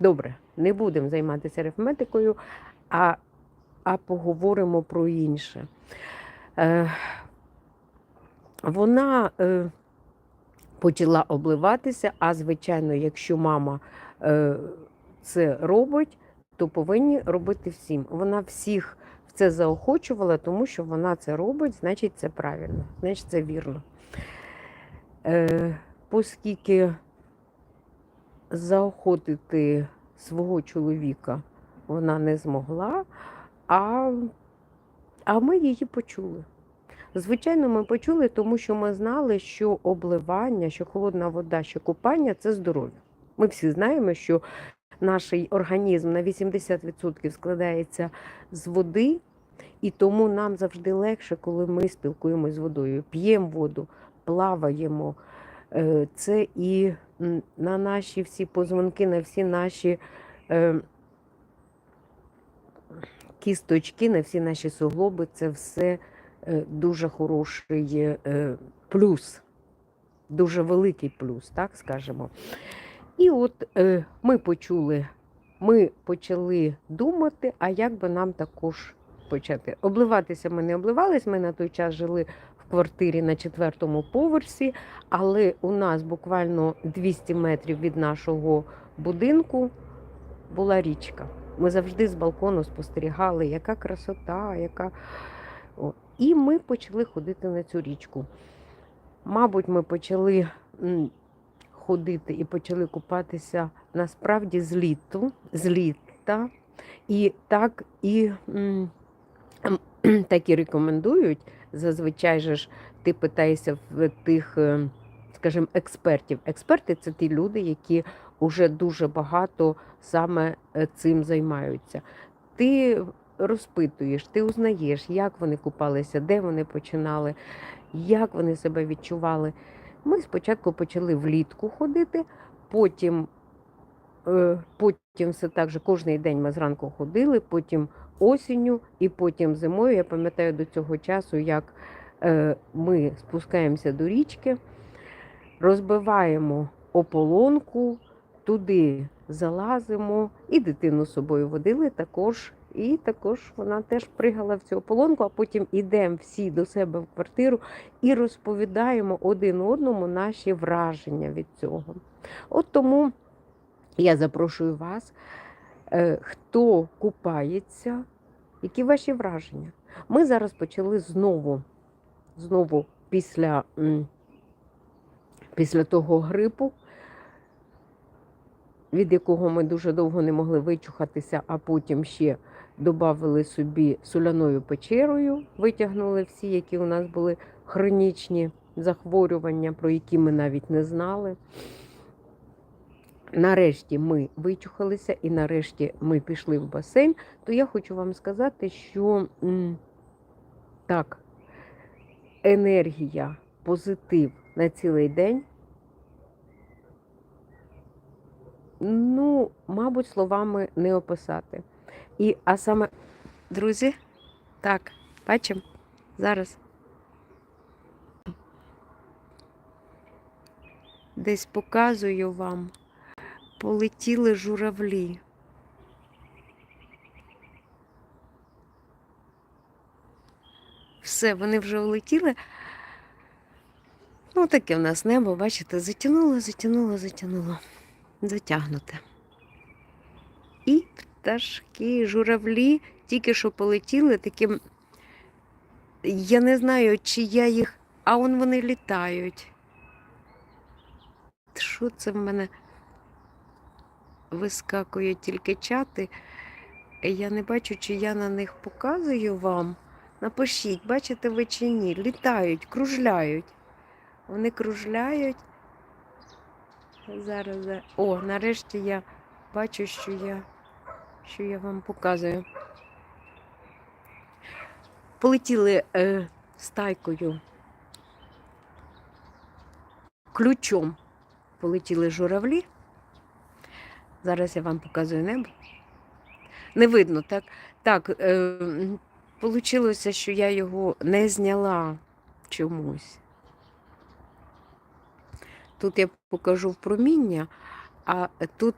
Добре, не будемо займатися арифметикою, а, а поговоримо про інше. Е, вона е, почала обливатися, а звичайно, якщо мама е, це робить, то повинні робити всім. Вона всіх в це заохочувала, тому що вона це робить, значить це правильно, значить це вірно. Е, оскільки заохотити свого чоловіка вона не змогла, а, а ми її почули. Звичайно, ми почули, тому що ми знали, що обливання, що холодна вода, що купання це здоров'я. Ми всі знаємо, що наш організм на 80% складається з води, і тому нам завжди легше, коли ми спілкуємося з водою, п'ємо воду, плаваємо. Е, Це і на наші всі позвонки, на всі наші е, кісточки, на всі наші суглоби, це все е, дуже хороший плюс, дуже великий плюс, так скажемо. І от ми почули, ми почали думати, а як би нам також почати. Обливатися ми не обливались, ми на той час жили квартирі на четвертому поверсі, але у нас буквально 200 метрів від нашого будинку була річка. Ми завжди з балкону спостерігали, яка красота, яка. І ми почали ходити на цю річку. Мабуть, ми почали ходити і почали купатися насправді з літу, з літа. І так і, так і рекомендують. Зазвичай же ж ти питаєшся в тих, е, скажімо, експертів. Експерти це ті люди, які вже дуже багато саме е, цим займаються. Ти розпитуєш, ти узнаєш, як вони купалися, де вони починали, як вони себе відчували. Ми спочатку почали влітку ходити, потім, е, потім все так же кожен день ми зранку ходили, потім осінню і потім зимою. Я пам'ятаю до цього часу, як е, ми спускаємося до річки, розбиваємо ополонку, туди залазимо, і дитину з собою водили також. І також вона теж пригала в цю ополонку, а потім ідемо всі до себе в квартиру і розповідаємо один одному наші враження від цього. От тому я запрошую вас, хто купається, які ваші враження. Ми зараз почали знову, знову після, після того грипу, від якого ми дуже довго не могли вичухатися, а потім ще додали собі соляною печерою, витягнули всі, які у нас були хронічні захворювання, про які ми навіть не знали. Нарешті ми вичухалися і нарешті ми пішли в басейн, то я хочу вам сказати, що так, енергія, позитив на цілий день. Ну, мабуть, словами не описати. І, а саме, друзі, так, бачимо зараз. Десь показую вам, полетіли журавлі. Все, вони вже улетіли. Ну, таке в нас небо, бачите, затягнуло, затягнуло, затягнуло. Затягнуте. І пташки, журавлі тільки що полетіли таким. Я не знаю, чи я їх. А он вони літають. Що це в мене вискакує тільки чати? Я не бачу, чи я на них показую вам. Напишіть, бачите ви чи ні? Літають, кружляють. Вони кружляють. Зараз, зараз. О, нарешті я бачу, що я, що я вам показую. Полетіли е, стайкою. Ключом полетіли журавлі. Зараз я вам показую небо. Не видно, так? Так, е, що я його не зняла чомусь. Тут я покажу проміння, а тут